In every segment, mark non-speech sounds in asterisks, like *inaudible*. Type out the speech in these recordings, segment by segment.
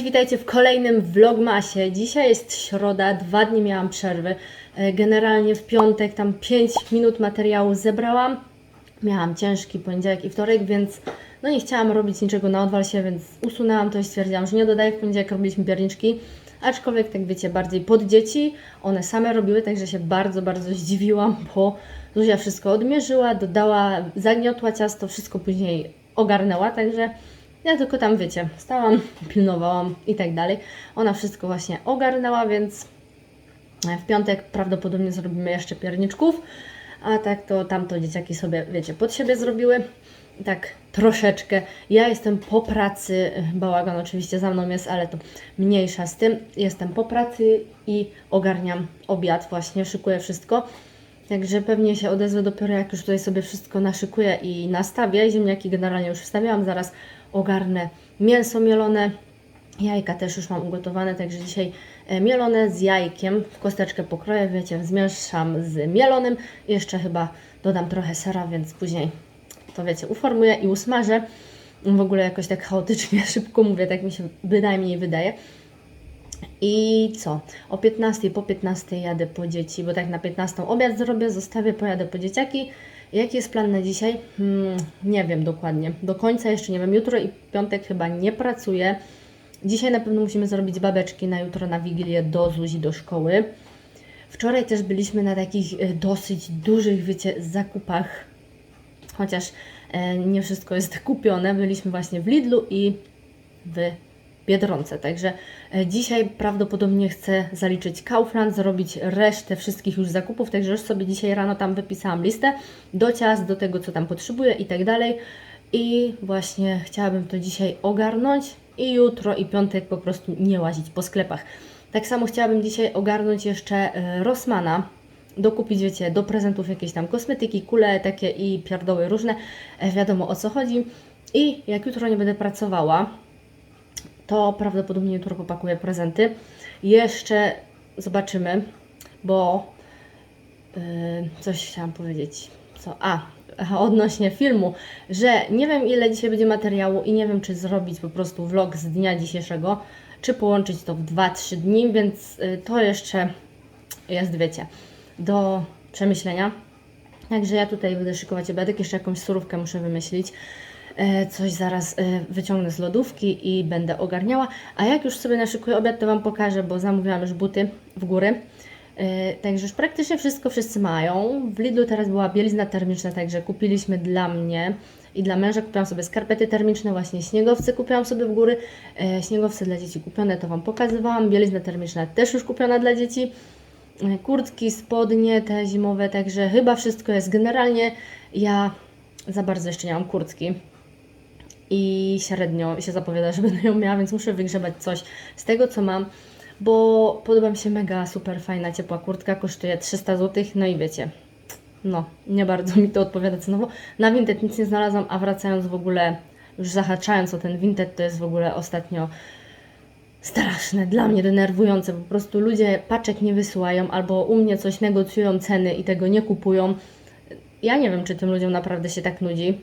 Cześć, witajcie w kolejnym vlogmasie. Dzisiaj jest środa, dwa dni miałam przerwy. E, Generalnie w piątek tam 5 minut materiału zebrałam. Miałam ciężki poniedziałek i wtorek, więc no nie chciałam robić niczego na odwal się, więc usunęłam to i stwierdziłam, że nie dodaję. W poniedziałek robiliśmy pierniczki, aczkolwiek tak wiecie, bardziej pod dzieci. One same robiły, także się bardzo, bardzo zdziwiłam, bo Zuzia wszystko odmierzyła, dodała, zagniotła ciasto, wszystko później ogarnęła, także ja tylko tam, wiecie, stałam, pilnowałam i tak dalej. Ona wszystko właśnie ogarnęła, więc w piątek prawdopodobnie zrobimy jeszcze pierniczków, a tak to tamto dzieciaki sobie, wiecie, pod siebie zrobiły. Tak troszeczkę. Ja jestem po pracy, bałagan oczywiście za mną jest, ale to mniejsza z tym. Jestem po pracy i ogarniam obiad właśnie, szykuję wszystko. Także pewnie się odezwę dopiero jak już tutaj sobie wszystko naszykuję i nastawię. Ziemniaki generalnie już wstawiałam, zaraz ogarnę mięso mielone. Jajka też już mam ugotowane, także dzisiaj e, mielone z jajkiem. W kosteczkę pokroję, wiecie, zmieszam z mielonym. Jeszcze chyba dodam trochę sera, więc później to wiecie, uformuję i usmażę. W ogóle jakoś tak chaotycznie, *laughs* szybko mówię, tak mi się bynajmniej wydaje. I co? O 15, po 15 jadę po dzieci, bo tak na 15 obiad zrobię, zostawię, pojadę po dzieciaki. Jaki jest plan na dzisiaj? Hmm, nie wiem dokładnie. Do końca jeszcze nie wiem. Jutro i piątek chyba nie pracuję. Dzisiaj na pewno musimy zrobić babeczki na jutro na Wigilię do Zuzi do szkoły. Wczoraj też byliśmy na takich e, dosyć dużych, wiecie, zakupach, chociaż e, nie wszystko jest *laughs* kupione. Byliśmy właśnie w Lidlu i w Biedronce. Także e, dzisiaj prawdopodobnie chcę zaliczyć Kaufland, zrobić resztę wszystkich już zakupów, także już sobie dzisiaj rano tam wypisałam listę do ciast, do tego co tam potrzebuję i tak dalej. I właśnie chciałabym to dzisiaj ogarnąć i jutro i piątek po prostu nie łazić po sklepach. Tak samo chciałabym dzisiaj ogarnąć jeszcze e, Rossmana, dokupić, wiecie, do prezentów jakieś tam kosmetyki, kule takie i pierdoły różne, e, wiadomo o co chodzi. I jak jutro nie będę pracowała, to prawdopodobnie jutro popakuję prezenty. Jeszcze zobaczymy, bo yy, coś chciałam powiedzieć. Co? A, odnośnie filmu, że nie wiem ile dzisiaj będzie materiału i nie wiem czy zrobić po prostu vlog z dnia dzisiejszego, czy połączyć to w 2-3 dni, więc yy, to jeszcze jest, wiecie, do przemyślenia. Także ja tutaj będę szykować obiadek, jeszcze jakąś surówkę muszę wymyślić. E, Coś zaraz e, wyciągnę z lodówki i będę ogarniała. A jak już sobie naszykuję obiad, to Wam pokażę, bo zamówiłam już buty w góry. E, Także już praktycznie wszystko wszyscy mają. W Lidlu teraz była bielizna termiczna, także kupiliśmy dla mnie i dla męża kupiłam sobie skarpety termiczne, właśnie śniegowce kupiłam sobie w góry. Śniegowce dla dzieci kupione, to Wam pokazywałam. Bielizna termiczna też już kupiona dla dzieci. Kurtki, spodnie te zimowe, także chyba wszystko jest. Generalnie ja za bardzo jeszcze nie mam kurtki i średnio się zapowiada, *laughs* że będę ją miała, więc muszę wygrzebać coś z tego, co mam, bo podoba mi się mega super fajna, ciepła kurtka, kosztuje 300 zł, no i wiecie, no, nie bardzo mi to odpowiada cenowo. Na Vinted nic nie znalazłam, a wracając w ogóle, już zahaczając o ten Vinted, to jest w ogóle ostatnio straszne, dla mnie denerwujące. Po prostu ludzie paczek nie wysyłają albo u mnie coś negocjują ceny i tego nie kupują. Ja nie wiem, czy tym ludziom naprawdę się tak nudzi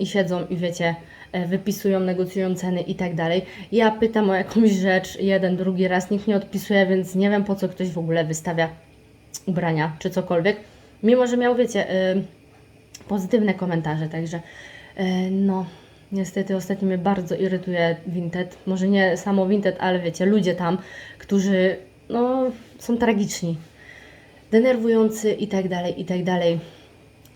i siedzą i wiecie, e, wypisują, negocjują ceny i tak dalej. Ja pytam o jakąś rzecz jeden, drugi raz, nikt nie odpisuje, więc nie wiem po co ktoś w ogóle wystawia ubrania czy cokolwiek. Mimo, że miał, wiecie, y, pozytywne komentarze, także y, no. Niestety ostatnio mnie bardzo irytuje Vinted. Może nie samo Vinted, ale wiecie, ludzie tam, którzy no, są tragiczni, denerwujący i tak dalej, i tak dalej.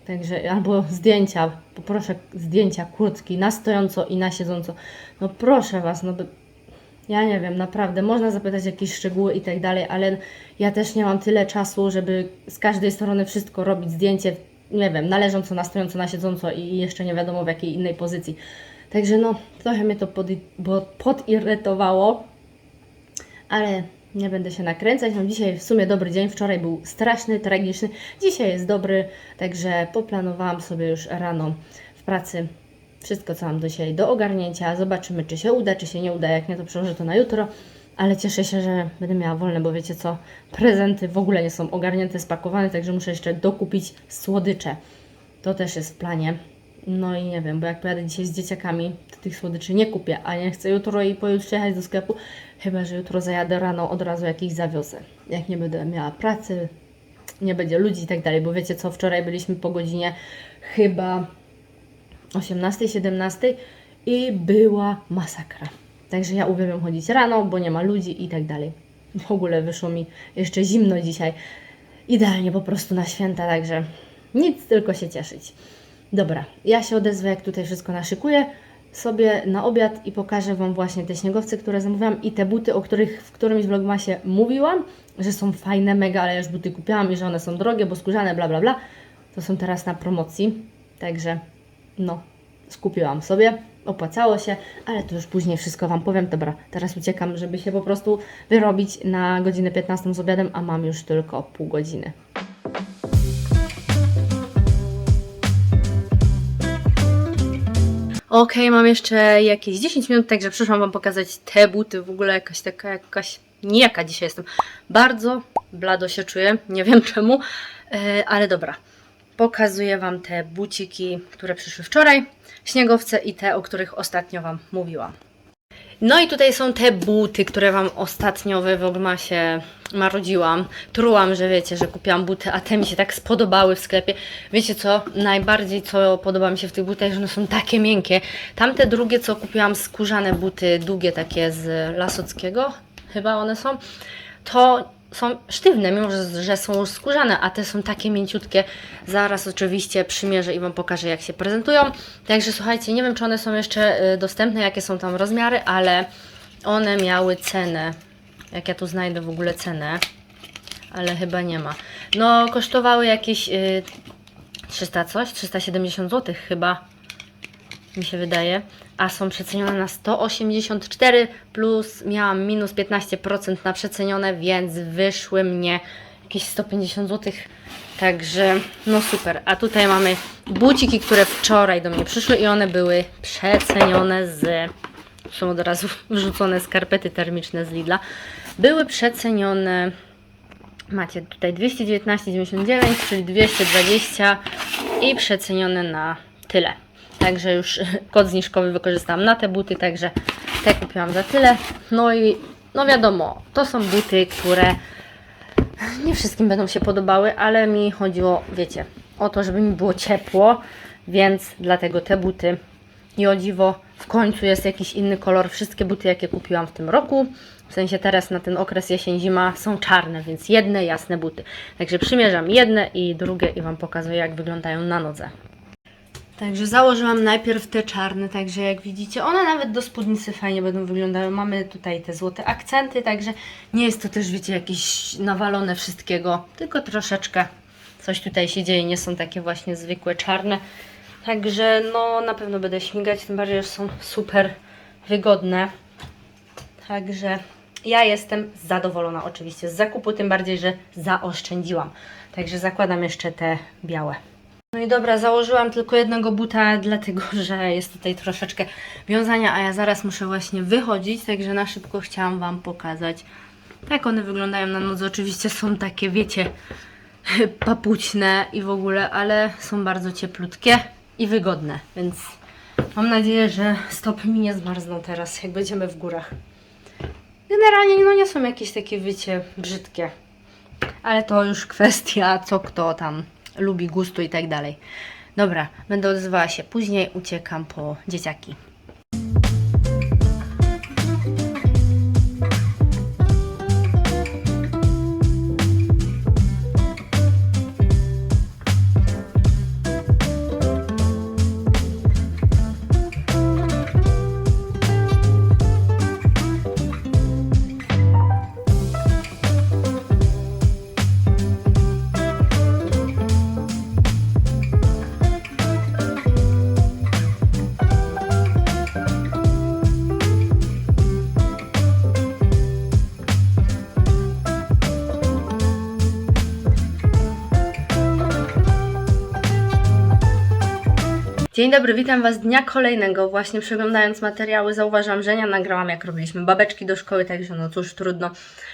Także albo zdjęcia, poproszę zdjęcia kurtki na stojąco i na siedząco. No proszę Was, no by- ja nie wiem, naprawdę, można zapytać jakieś szczegóły i tak dalej, ale ja też nie mam tyle czasu, żeby z każdej strony wszystko robić, zdjęcie, nie wiem, na leżąco, na stojąco, na siedząco i jeszcze nie wiadomo w jakiej innej pozycji. Także no, trochę mnie to pod, bo podirytowało, ale nie będę się nakręcać. Mam dzisiaj w sumie dobry dzień. Wczoraj był straszny, tragiczny. Dzisiaj jest dobry, także poplanowałam sobie już rano w pracy wszystko, co mam do dzisiaj do ogarnięcia. Zobaczymy, czy się uda, czy się nie uda. Jak nie, to przełożę to na jutro. Ale cieszę się, że będę miała wolne, bo wiecie co, prezenty w ogóle nie są ogarnięte, spakowane, także muszę jeszcze dokupić słodycze. To też jest w planie. No i nie wiem, bo jak pojadę dzisiaj z dzieciakami, to tych słodyczy nie kupię, a nie chcę jutro i pojutrze jechać do sklepu, chyba że jutro zajadę rano, od razu jakiś zawiozę. Jak nie będę miała pracy, nie będzie ludzi i tak dalej, bo wiecie co, wczoraj byliśmy po godzinie chyba 18, 17 i była masakra. Także ja uwielbiam chodzić rano, bo nie ma ludzi i tak dalej. W ogóle wyszło mi jeszcze zimno dzisiaj. Idealnie po prostu na święta, także nic, tylko się cieszyć. Dobra, ja się odezwę, jak tutaj wszystko naszykuję sobie na obiad i pokażę Wam właśnie te śniegowce, które zamówiłam i te buty, o których w którymś vlogmasie mówiłam, że są fajne, mega, ale ja już buty kupiłam i że one są drogie, bo skórzane, bla bla bla. To są teraz na promocji, także no, skupiłam sobie, opłacało się, ale to już później wszystko Wam powiem. Dobra, teraz uciekam, żeby się po prostu wyrobić na godzinę 15 z obiadem, a mam już tylko pół godziny. Okej, mam jeszcze jakieś 10 minut, także przyszłam Wam pokazać te buty. W ogóle jakaś taka, jakaś nijaka dzisiaj jestem. Bardzo blado się czuję, nie wiem *laughs* czemu, e, ale dobra. Pokazuję Wam te buciki, które przyszły wczoraj, śniegowce i te, o których ostatnio Wam mówiłam. No i tutaj są te buty, które Wam ostatnio we Vlogmasie marudziłam. Trułam, że wiecie, że kupiłam buty, a te mi się tak spodobały w sklepie. Wiecie co? Najbardziej co podoba mi się w tych butach, że one są takie miękkie. Tamte drugie, co kupiłam, skórzane buty, długie takie z Lasockiego, chyba one są, to są sztywne, mimo że, że są skórzane, a te są takie mięciutkie. Zaraz oczywiście przymierzę i Wam pokażę, jak się prezentują. Także słuchajcie, nie wiem, czy one są jeszcze y, dostępne, jakie są tam rozmiary, ale one miały cenę. Jak ja tu znajdę w ogóle cenę, ale chyba nie ma. No, kosztowały jakieś y, 300 coś, 370 zł chyba mi się wydaje, a są przecenione na 184 plus miałam minus 15% na przecenione, więc wyszły mnie jakieś 150 zł. Także no super. A tutaj mamy buciki, które wczoraj do mnie przyszły i one były przecenione z są od razu *laughs* wrzucone skarpety termiczne z Lidla. Były przecenione Macie tutaj 219,99, czyli 220 i przecenione na tyle. Także już *laughs* kod zniżkowy wykorzystałam na te buty, także te kupiłam za tyle. No i no wiadomo, to są buty, które nie wszystkim będą się podobały, ale mi chodziło, wiecie, o to, żeby mi było ciepło, więc dlatego te buty. I o dziwo, w końcu jest jakiś inny kolor. Wszystkie buty, jakie kupiłam w tym roku, w sensie teraz na ten okres jesień-zima, są czarne, więc jedne jasne buty. Także przymierzam jedne i drugie i Wam pokazuję, jak wyglądają na nodze. Także założyłam najpierw te czarne, także jak widzicie, one nawet do spódnicy fajnie będą wyglądały. Mamy tutaj te złote akcenty, także nie jest to też, wiecie, jakieś nawalone wszystkiego, tylko troszeczkę coś tutaj się dzieje, nie są takie właśnie zwykłe czarne. Także no na pewno będę śmigać, tym bardziej, że są super wygodne. Także ja jestem zadowolona oczywiście z zakupu, tym bardziej, że zaoszczędziłam. Także zakładam jeszcze te białe. No i dobra, założyłam tylko jednego buta, dlatego *laughs* że jest tutaj troszeczkę wiązania, a ja zaraz muszę właśnie wychodzić, także na szybko chciałam Wam pokazać, jak one wyglądają na nodze. Oczywiście są takie, wiecie, *laughs* papućne i w ogóle, ale są bardzo cieplutkie i wygodne, więc mam nadzieję, że stopy mi nie zmarzną teraz, jak będziemy w górach. Generalnie no nie są jakieś takie, wiecie, brzydkie. Ale to już kwestia, co kto tam lubi, gustu i tak dalej. Dobra, będę odzywała się później, uciekam po dzieciaki. Dzień dobry, witam Was dnia kolejnego. Właśnie przeglądając materiały zauważyłam, że nie nagrałam jak robiliśmy babeczki do szkoły, także no cóż, trudno.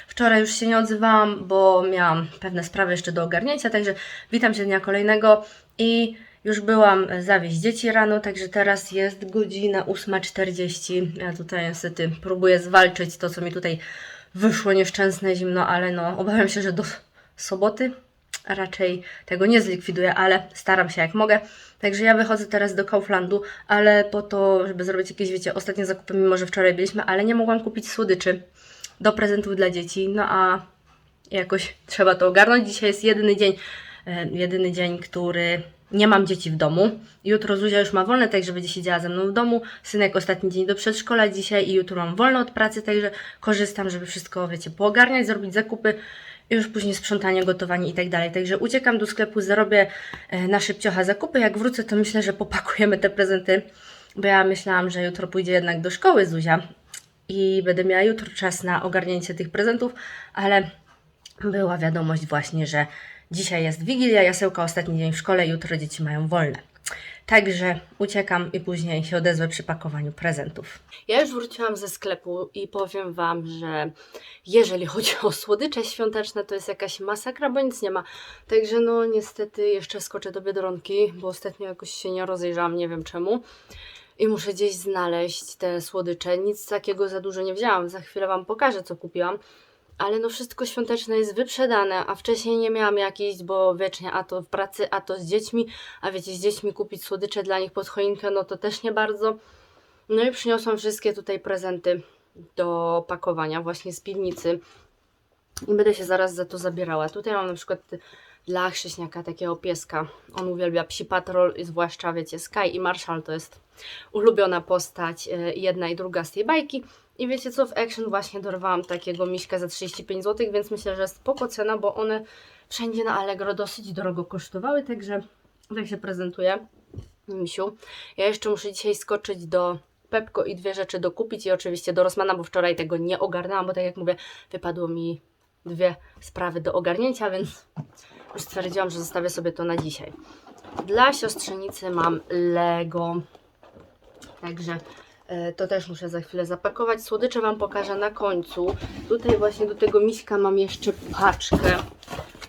Wczoraj już się nie odzywałam, bo miałam pewne sprawy jeszcze do ogarnięcia, także witam się dnia kolejnego i Już byłam zawieźć dzieci rano, także teraz jest godzina 8.40. Ja tutaj niestety próbuję zwalczyć to, co mi tutaj wyszło nieszczęsne zimno, ale no obawiam się, że do soboty raczej tego nie zlikwiduję, ale staram się jak mogę. Także ja wychodzę teraz do Kauflandu, ale po to, żeby zrobić jakieś, wiecie, ostatnie zakupy, mimo że wczoraj byliśmy, ale nie mogłam kupić słodyczy do prezentów dla dzieci, no a jakoś trzeba to ogarnąć. Dzisiaj jest jedyny dzień, e, jedyny dzień, który nie mam dzieci w domu. Jutro Zuzia już ma wolne, także będzie siedziała ze mną w domu. Synek ostatni dzień do przedszkola dzisiaj i jutro mam wolne od pracy, także korzystam, żeby wszystko, wiecie, poogarniać, zrobić zakupy już później sprzątanie, gotowanie i tak dalej. Także uciekam do sklepu, zarobię e, na szybciocha zakupy. Jak wrócę, to myślę, że popakujemy te prezenty, bo ja myślałam, że jutro pójdzie jednak do szkoły Zuzia i będę miała jutro czas na ogarnięcie tych prezentów, ale była wiadomość właśnie, że dzisiaj jest Wigilia, jasełka, ostatni dzień w szkole, jutro dzieci mają wolne. Także uciekam i później się odezwę przy pakowaniu prezentów. Ja już wróciłam ze sklepu i powiem Wam, że jeżeli chodzi o słodycze świąteczne, to jest jakaś masakra, bo nic nie ma. Także no niestety jeszcze skoczę do Biedronki, bo ostatnio jakoś się nie rozejrzałam, nie wiem czemu. I muszę gdzieś znaleźć te słodycze. Nic takiego za dużo nie wzięłam. Za chwilę Wam pokażę, co kupiłam. Ale no wszystko świąteczne jest wyprzedane, a wcześniej nie miałam jakichś, bo wiecznie a to w pracy, a to z dziećmi, a wiecie, z dziećmi kupić słodycze dla nich pod choinkę, no to też nie bardzo. No i przyniosłam wszystkie tutaj prezenty do pakowania właśnie z piwnicy i będę się zaraz za to zabierała. Tutaj mam na przykład dla chrześniaka takiego pieska. On uwielbia Psi Patrol zwłaszcza, wiecie, Sky i Marshall to jest ulubiona postać, e, jedna i druga z tej bajki. I wiecie co, w Action właśnie dorwałam takiego miśka za 35 zł, więc myślę, że spoko cena, bo one wszędzie na Allegro dosyć drogo kosztowały, także tak się prezentuje misiu. Ja jeszcze muszę dzisiaj skoczyć do Pepko i dwie rzeczy dokupić i oczywiście do Rossmana, bo wczoraj tego nie ogarnęłam, bo tak jak mówię, wypadło mi dwie sprawy do ogarnięcia, więc już stwierdziłam, że zostawię sobie to na dzisiaj. Dla siostrzenicy mam Lego, także to też muszę za chwilę zapakować. Słodycze Wam pokażę na końcu. Tutaj właśnie do tego miśka mam jeszcze paczkę,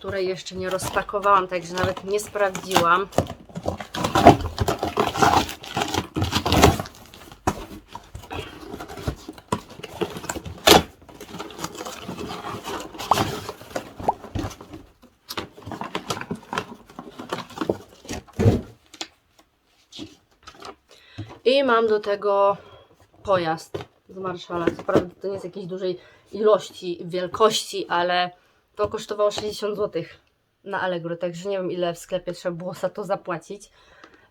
której jeszcze nie rozpakowałam, także nawet nie sprawdziłam. I mam do tego pojazd z Marszala. Co prawda to nie jest jakiejś dużej ilości, wielkości, ale to kosztowało 60 zł na Allegro, także nie wiem ile w sklepie trzeba było za to zapłacić.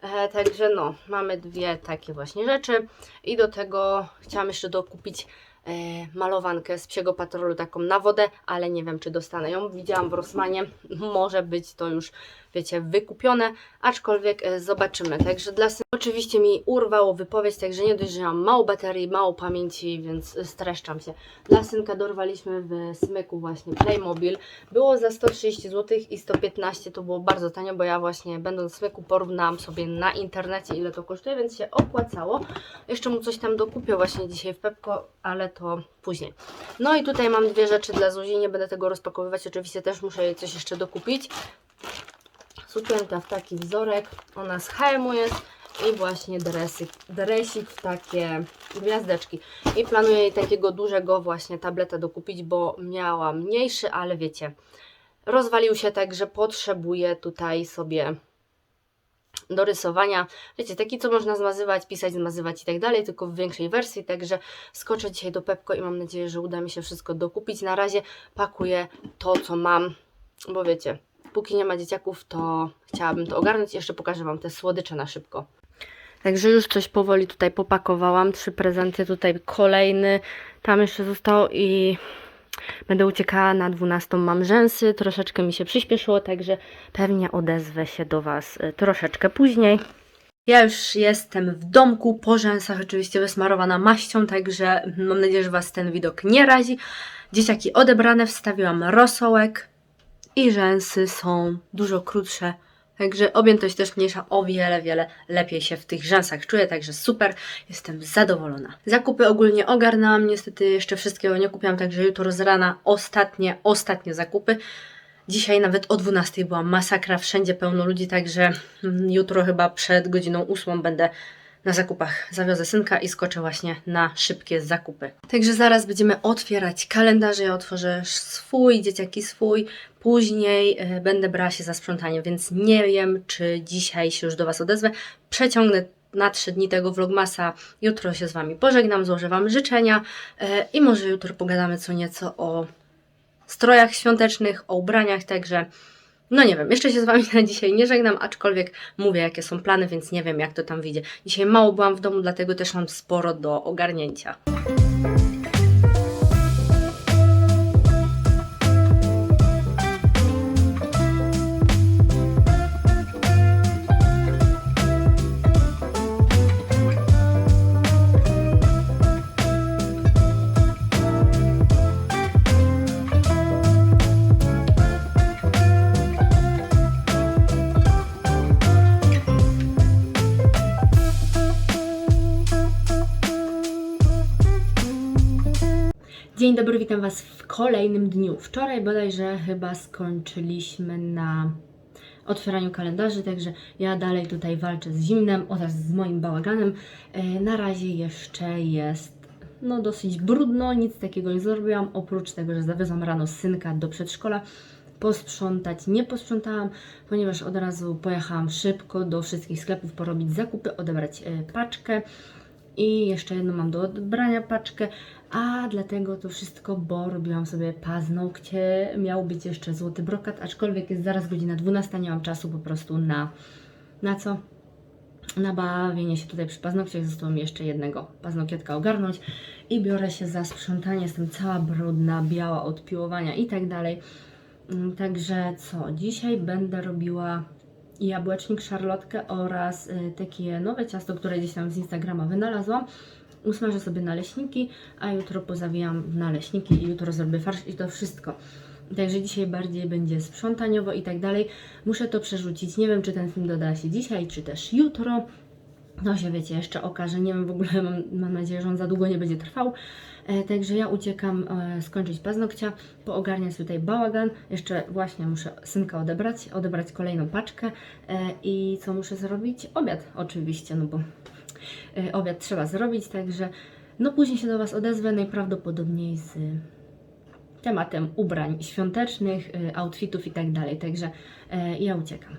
E, także no, mamy dwie takie właśnie rzeczy i do tego chciałam jeszcze dokupić e, malowankę z psiego patrolu taką na wodę, ale nie wiem czy dostanę ją. Widziałam w Rossmanie, może być to już wiecie, wykupione, aczkolwiek e, zobaczymy. Także dla syna oczywiście mi urwało wypowiedź, także nie dość, że mam mało baterii, mało pamięci, więc e, streszczam się. Dla synka dorwaliśmy w smyku właśnie Playmobil. Było za 130 zł i 115 to było bardzo tanio, bo ja właśnie będąc w smyku porównałam sobie na internecie ile to kosztuje, więc się opłacało. Jeszcze mu coś tam dokupię właśnie dzisiaj w Pepko, ale to później. No i tutaj mam dwie rzeczy dla Zuzi, nie będę tego rozpakowywać, oczywiście też muszę jej coś jeszcze dokupić sukienka w taki wzorek, ona z HM jest i właśnie dresy, dresik w takie gwiazdeczki. I planuję jej takiego dużego właśnie tableta dokupić, bo miała mniejszy, ale wiecie, rozwalił się tak, że potrzebuję tutaj sobie do rysowania. Wiecie, taki co można zmazywać, pisać, zmazywać i tak dalej, tylko w większej wersji, także skoczę dzisiaj do Pepko i mam nadzieję, że uda mi się wszystko dokupić. Na razie pakuję to, co mam, bo wiecie, póki nie ma dzieciaków, to chciałabym to ogarnąć. Jeszcze pokażę Wam te słodycze na szybko. Także już coś powoli tutaj popakowałam. Trzy prezenty, tutaj kolejny. Tam jeszcze zostało i będę uciekała na 12. Mam rzęsy. Troszeczkę mi się przyspieszyło, także pewnie odezwę się do Was y, troszeczkę później. Ja już jestem w domku, po rzęsach oczywiście wysmarowana maścią, także mam nadzieję, że Was ten widok nie razi. Dzieciaki odebrane, wstawiłam rosołek, i rzęsy są dużo krótsze. Także objętość też mniejsza, o wiele, wiele lepiej się w tych rzęsach czuję, także super, jestem zadowolona. Zakupy ogólnie ogarnęłam, niestety jeszcze wszystkiego nie kupiłam, także jutro z rana ostatnie, ostatnie zakupy. Dzisiaj nawet o 12 była masakra, wszędzie pełno ludzi, także mm, jutro chyba przed godziną 8 będę na zakupach. Zawiozę synka i skoczę właśnie na szybkie zakupy. Także zaraz będziemy otwierać kalendarze. Ja otworzę swój, dzieciaki swój. Później e, będę brała się za sprzątanie, więc nie wiem, czy dzisiaj się już do Was odezwę. Przeciągnę na trzy dni tego vlogmasa. Jutro się z Wami pożegnam, złożę Wam życzenia e, i może jutro pogadamy co nieco o strojach świątecznych, o ubraniach, także no nie wiem, jeszcze się z Wami na dzisiaj nie żegnam, aczkolwiek mówię jakie są plany, więc nie wiem jak to tam wyjdzie. Dzisiaj mało byłam w domu, dlatego też mam sporo do ogarnięcia. Dzień dobry, witam Was w kolejnym dniu. Wczoraj bodajże chyba skończyliśmy na otwieraniu kalendarzy, także ja dalej tutaj walczę z zimnem oraz z moim bałaganem. E, Na razie jeszcze jest no dosyć brudno, nic takiego nie zrobiłam, oprócz tego, że zawiozłam rano synka do przedszkola. Posprzątać nie posprzątałam, ponieważ od razu pojechałam szybko do wszystkich sklepów porobić zakupy, odebrać e, paczkę i jeszcze jedną mam do odebrania paczkę, a dlatego to wszystko, bo robiłam sobie paznokcie, miał być jeszcze złoty brokat, aczkolwiek jest zaraz godzina 12, nie mam czasu po prostu na, na co? Na bawienie się tutaj przy paznokciach, zostało mi jeszcze jednego paznokietka ogarnąć i biorę się za sprzątanie, jestem cała brudna, biała od piłowania i tak dalej. Mm, Także co, dzisiaj będę robiła jabłecznik, szarlotkę oraz y, takie nowe ciasto, które gdzieś tam z Instagrama wynalazłam. Usmażę sobie naleśniki, a jutro pozawijam w naleśniki i jutro zrobię farsz i to wszystko. Także dzisiaj bardziej będzie sprzątaniowo i tak dalej. Muszę to przerzucić. Nie wiem, czy ten film doda się dzisiaj, czy też jutro. No się wiecie, jeszcze okaże. Nie wiem w ogóle, mam, mam nadzieję, że on za długo nie będzie trwał. E, także ja uciekam e, skończyć paznokcia, poogarniać tutaj bałagan. Jeszcze właśnie muszę synka odebrać, odebrać kolejną paczkę. E, I co muszę zrobić? Obiad oczywiście, no bo e, obiad trzeba zrobić, także no później się do Was odezwę, najprawdopodobniej z tematem ubrań świątecznych, e, outfitów i tak dalej. Także e, ja uciekam.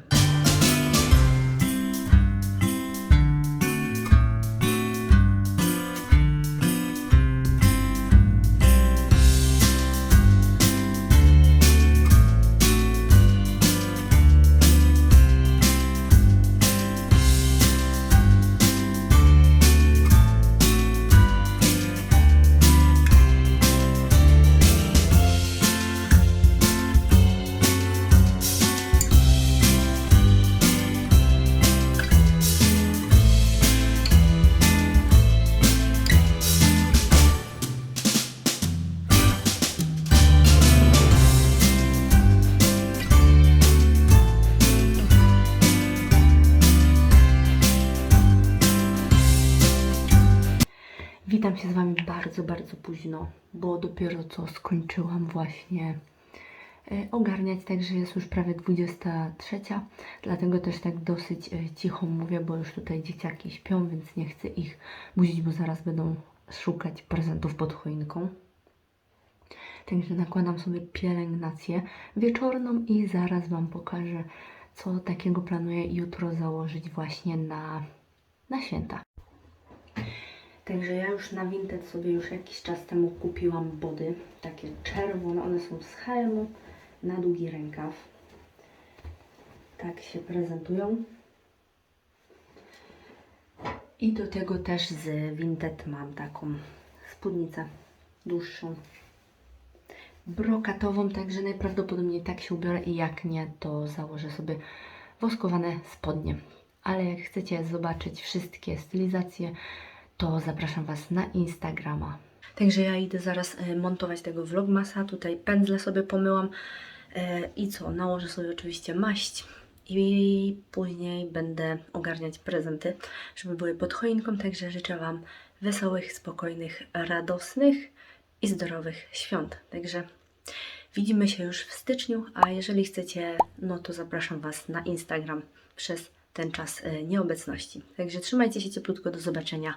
Późno, bo dopiero co skończyłam właśnie e, ogarniać, także jest już prawie 23, dlatego też tak dosyć e, cicho mówię, bo już tutaj dzieciaki śpią, więc nie chcę ich budzić, bo zaraz będą szukać prezentów pod choinką. Także nakładam sobie pielęgnację wieczorną i zaraz Wam pokażę, co takiego planuję jutro założyć właśnie na, na święta. Także ja już na Vinted sobie już jakiś czas temu kupiłam body, takie czerwone, one są z helmu na długi rękaw. Tak się prezentują. I do tego też z Vinted mam taką spódnicę dłuższą, brokatową, także najprawdopodobniej tak się ubiorę i jak nie, to założę sobie woskowane spodnie. Ale jak chcecie zobaczyć wszystkie stylizacje, to zapraszam Was na Instagrama. Także ja idę zaraz e, montować tego vlogmasa. Tutaj pędzle sobie pomyłam. E, I co? Nałożę sobie oczywiście maść. I później będę ogarniać prezenty, żeby były pod choinką. Także życzę Wam wesołych, spokojnych, radosnych i zdrowych świąt. Także Widzimy się już w styczniu, a jeżeli chcecie, no to zapraszam Was na Instagram przez ten czas e, nieobecności. Także trzymajcie się cieplutko, do zobaczenia.